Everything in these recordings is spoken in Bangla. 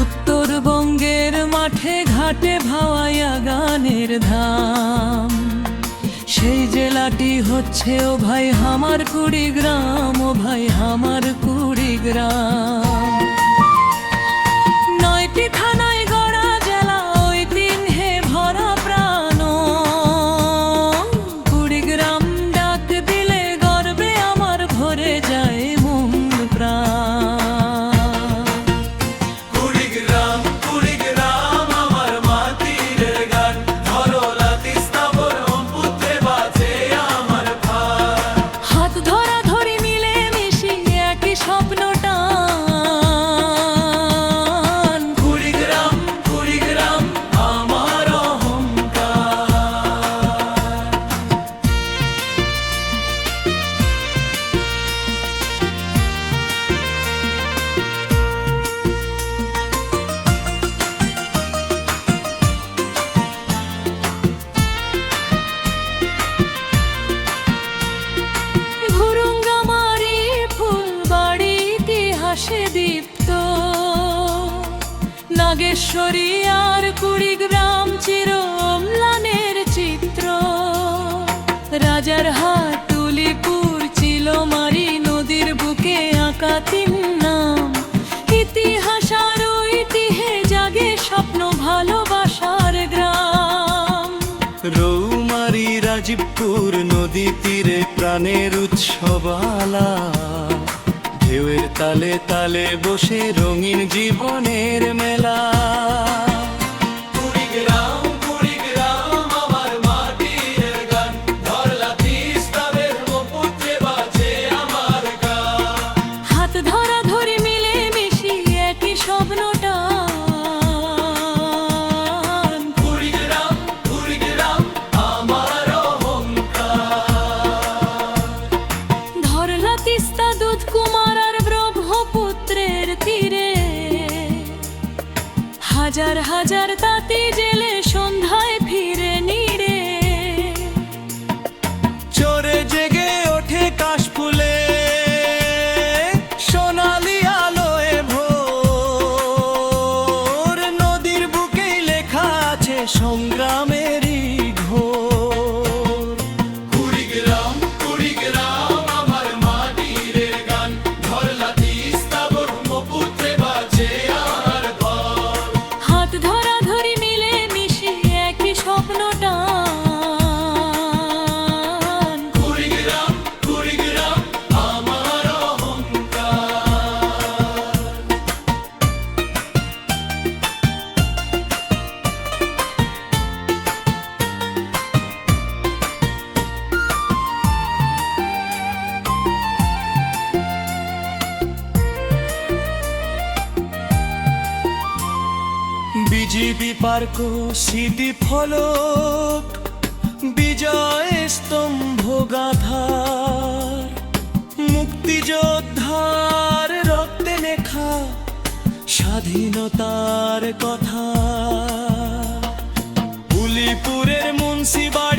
উত্তরবঙ্গের মাঠে ঘাটে ভাওয়াইয়া গানের ধাম। সেই জেলাটি হচ্ছে, ও ভাই, হামার কুড়িগ্রাম, ও ভাই, হামার কুড়িগ্রাম। নয়টি নাগেশ্বরী আর কুড়িগ্রাম চির অম্লানের চিত্র। রাজার হাট তুলিপুর চিলমারি নদীর বুকে আঁকা তিন নাম। ইতিহাস আর ঐতিহে জাগে স্বপ্ন ভালোবাসার গ্রাম। রৌমারি রাজীবপুর নদী তীরে প্রাণের উৎসবালা ঢেউয়ের তালে তালে বসে রঙিন জীবনের মেলা। হাজার তাঁতি জেলে সন্ধ্যায় ফিরে নিরে। চোরে জেগে ওঠে কাশফুলে, সোনালি আলোয় ভোর। নদীর বুকেই লেখা আছে সংগ্রামেরই বিজেপি পার্ক স্মৃতি ফলক বিজয় স্তম্ভ গাধার মুক্তিযোদ্ধার রক্তে লেখা স্বাধীনতার কথা। পুলিপুরের মুন্সিবাড়ি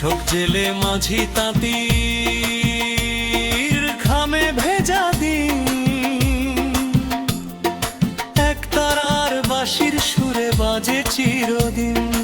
কৃষক জেলে মাঝি তাঁতির খামে ভেজা দিন। এক তারার বাসির সুরে বাজে চিরদিন।